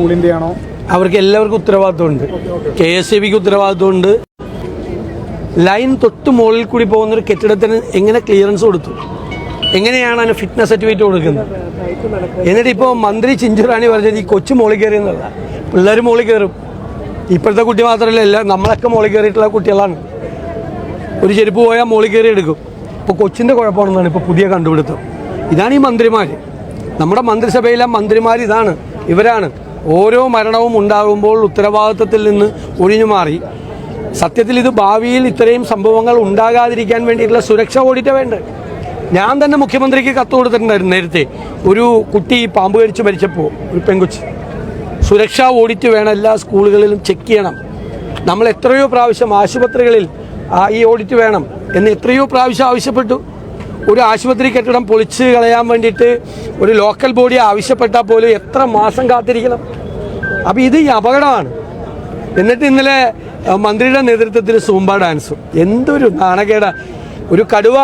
സ്കൂളിന്റെ ആണോ അവർക്ക് എല്ലാവർക്കും ഉത്തരവാദിത്വമുണ്ട്. കെ എസ് ഇ ബിക്ക് ഉത്തരവാദിത്വമുണ്ട്. ലൈൻ തൊട്ട് മുകളിൽ കൂടി പോകുന്ന ഒരു കെട്ടിടത്തിന് എങ്ങനെ ക്ലിയറൻസ് കൊടുത്തു? എങ്ങനെയാണ് അതിന് ഫിറ്റ്നസ് സർട്ടിഫിക്കറ്റ് കൊടുക്കുന്നത്? എന്നിട്ട് ഇപ്പോൾ മന്ത്രി ചിഞ്ചുറാണി പറഞ്ഞത് ഈ കൊച്ചു മോളിൽ കയറി എന്നല്ല പിള്ളേർ മോളിൽ കയറും. ഇപ്പോഴത്തെ കുട്ടി മാത്രമല്ല എല്ലാം നമ്മളൊക്കെ മോളിൽ കയറിയിട്ടുള്ള കുട്ടികളാണ്. ഒരു ചെരുപ്പ് പോയാൽ മോളിൽ കയറി എടുക്കും. ഇപ്പോൾ കൊച്ചിന്റെ കുഴപ്പമാണെന്നാണ് ഇപ്പോൾ പുതിയ കണ്ടുപിടുത്തം. ഇതാണ് ഈ മന്ത്രിമാർ നമ്മുടെ മന്ത്രിസഭയിലെ മന്ത്രിമാർ ഇതാണ് ഇവരാണ്. ഓരോ മരണവും ഉണ്ടാകുമ്പോൾ ഉത്തരവാദിത്വത്തിൽ നിന്ന് ഒഴിഞ്ഞു മാറി. സത്യത്തിൽ ഇത് ഭാവിയിൽ ഇത്രയും സംഭവങ്ങൾ ഉണ്ടാകാതിരിക്കാൻ വേണ്ടിയിട്ടുള്ള സുരക്ഷ ഓടിയിട്ട് വേണ്ടത് ഞാൻ തന്നെ മുഖ്യമന്ത്രിക്ക് കത്ത് കൊടുത്തിട്ടുണ്ടായിരുന്നു നേരത്തെ. ഒരു കുട്ടി പാമ്പ് കടിച്ച് മരിച്ചപ്പോൾ ഒരു പെങ്കുച്ച്. സുരക്ഷാ ഓഡിറ്റ് വേണം എല്ലാ സ്കൂളുകളിലും ചെക്ക് ചെയ്യണം. നമ്മൾ എത്രയോ പ്രാവശ്യം ആശുപത്രികളിൽ ഈ ഓഡിറ്റ് വേണം എന്ന് എത്രയോ പ്രാവശ്യം ആവശ്യപ്പെട്ടു. ഒരു ആശുപത്രി കെട്ടിടം പൊളിച്ച് കളയാൻ വേണ്ടിയിട്ട് ഒരു ലോക്കൽ ബോഡി ആവശ്യപ്പെട്ടാൽ പോലും എത്ര മാസം കാത്തിരിക്കണം? അപ്പോൾ ഇത് അപകടമാണ്. എന്നിട്ട് ഇന്നലെ മന്ത്രിയുടെ നേതൃത്വത്തിൽ സൂംബ ഡാൻസ്. എന്തൊരു നാണക്കേട. ഒരു കടുവ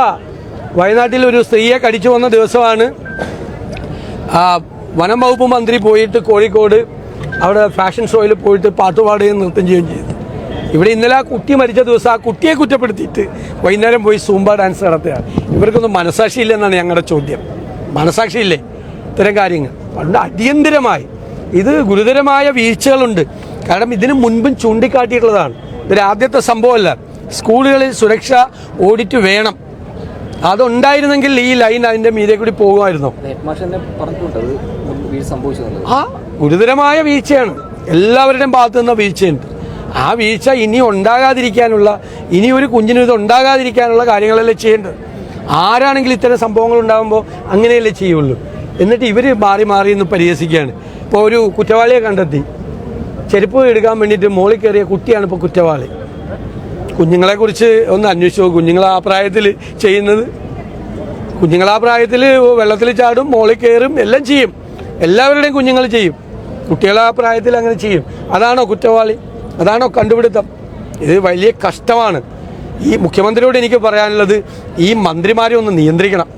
വയനാട്ടിൽ ഒരു സ്ത്രീയെ കടിച്ചു വന്ന ദിവസമാണ്. വനം വകുപ്പ് മന്ത്രി പോയിട്ട് കോഴിക്കോട് അവിടെ ഫാഷൻ ഷോയിൽ പോയിട്ട് പാട്ടുപാടുകയും നൃത്തം ചെയ്യുകയും ചെയ്തു. ഇവിടെ ഇന്നലെ ആ കുട്ടി മരിച്ച ദിവസം ആ കുട്ടിയെ കുറ്റപ്പെടുത്തിയിട്ട് വൈകുന്നേരം പോയി സൂംബ ഡാൻസ് നടത്തുകയാണ്. ഇവർക്കൊന്നും മനസാക്ഷി ഇല്ലെന്നാണ് ഞങ്ങളുടെ ചോദ്യം. മനസാക്ഷി ഇല്ലേ ഇത്തരം കാര്യങ്ങൾ. പണ്ട് അടിയന്തിരമായി. ഇത് ഗുരുതരമായ വീഴ്ചകളുണ്ട്. കാരണം ഇതിനു മുൻപും ചൂണ്ടിക്കാട്ടിയിട്ടുള്ളതാണ്. ഇതൊരു ആദ്യത്തെ സംഭവമല്ല. സ്കൂളുകളിൽ സുരക്ഷ ഓഡിറ്റ് വേണം. അതുണ്ടായിരുന്നെങ്കിൽ ഈ ലൈൻ അതിന്റെ മീതെ കൂടി പോകുമായിരുന്നു. ആ ഗുരുതരമായ വീഴ്ചയാണ്. എല്ലാവരുടെയും ഭാഗത്തു നിന്ന് വീഴ്ചയുണ്ട്. ആ വീഴ്ച ഇനി ഉണ്ടാകാതിരിക്കാനുള്ള ഇനി ഒരു കുഞ്ഞിനും ഇത് ഉണ്ടാകാതിരിക്കാനുള്ള കാര്യങ്ങളല്ലേ ചെയ്യേണ്ടത്? ആരാണെങ്കിലും ഇത്തരം സംഭവങ്ങൾ ഉണ്ടാകുമ്പോൾ അങ്ങനെയല്ലേ ചെയ്യുള്ളൂ. എന്നിട്ട് ഇവർ മാറി മാറി ഇന്ന് പരിഹസിക്കുകയാണ്. ഇപ്പോൾ ഒരു കുറ്റവാളിയെ കണ്ടെത്തി. ചെരുപ്പ് എടുക്കാൻ വേണ്ടിയിട്ട് മോളിൽ കയറിയ കുട്ടിയാണ് ഇപ്പോൾ കുറ്റവാളി. കുഞ്ഞുങ്ങളെക്കുറിച്ച് ഒന്ന് അന്വേഷിച്ചു. കുഞ്ഞുങ്ങൾ ആ പ്രായത്തിൽ ചെയ്യുന്നത്. കുഞ്ഞുങ്ങൾ ആ പ്രായത്തിൽ വെള്ളത്തിൽ ചാടും മോളിൽ കയറും എല്ലാം ചെയ്യും. എല്ലാവരുടെയും കുഞ്ഞുങ്ങൾ ചെയ്യും. കുട്ടികൾ ആ പ്രായത്തിൽ അങ്ങനെ ചെയ്യും. അതാണോ കുറ്റവാളി? അതാണോ കണ്ടുപിടുത്തം? ഇത് വലിയ കഷ്ടമാണ്. ഈ മുഖ്യമന്ത്രിയോട് എനിക്ക് പറയാനുള്ളത് ഈ മന്ത്രിമാരെ ഒന്ന് നിയന്ത്രിക്കണം.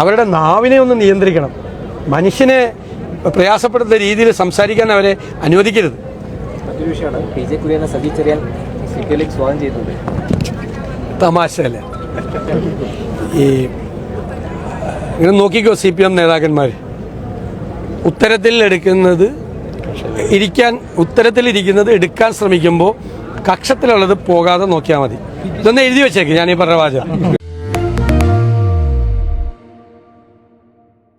അവരുടെ നാവിനെ ഒന്ന് നിയന്ത്രിക്കണം. മനുഷ്യനെ പ്രയാസപ്പെടുന്ന രീതിയിൽ സംസാരിക്കാൻ അവരെ അനുവദിക്കരുത്. മറ്റൊരു വിഷയമാണ് പി ജെ കുര്യനെ സജി ചെറിയാൻ സി പി സ്വാഗതം ചെയ്തിട്ടുണ്ട് തമാശയല്ലേ? ഈ ഇങ്ങനെ നോക്കിക്കോ സി പി എം നേതാക്കന്മാർ ഉത്തരത്തിൽ എടുക്കുന്നത് ഇരിക്കാൻ ഉത്തരത്തിൽ ഇരിക്കുന്നത് എടുക്കാൻ ശ്രമിക്കുമ്പോൾ കക്ഷത്തിലുള്ളത് പോകാതെ നോക്കിയാൽ മതി. ഇതൊന്ന് എഴുതി വെച്ചേക്ക് ഞാൻ ഈ പറഞ്ഞ വാചകം.